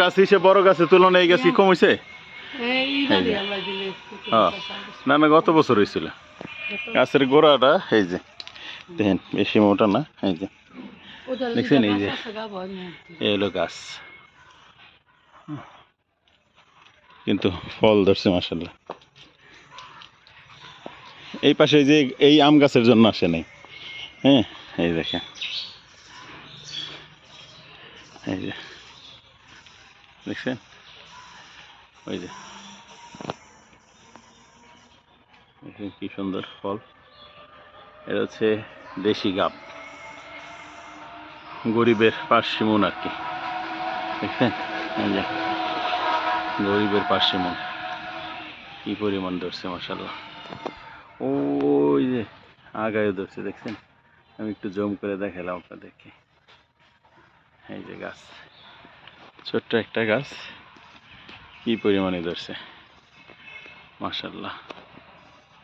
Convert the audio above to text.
গাছ হিসেবে বড় গাছের তুলনায় এই গাছ কি কম হয়েছে এই এই যে। আমরা দিলে হ্যাঁ। না না গত বছর হয়েছিল গাছের গোড়াটা এই যে দেখেন বেশি মোটা না এই যে। দেখছেন এই যে? এই হলো গাছ। কিন্তু ফল ধরছে মাসাল্লাহ এই পাশে যে এই আম গাছের জন্য আসে নাই। হ্যাঁ এই দেখেন। এই যে। দেখছেন ওই যে। কি সুন্দর ফল। এটা হচ্ছে দেশি গাব। গরিবের পার্সিমন আর কি। দেখছেন? গরিবের পার্সিমন কি পরিমাণ ধরছে মাসাল্লাহ ওই যে আগায় ধরছে, দেখছেন? আমি একটু জম করে দেখালাম আপনাদেরকে। এই যে গাছ। ছোট্ট একটা গাছ কি পরিমাণে ধরছে? মাসাল্লাহ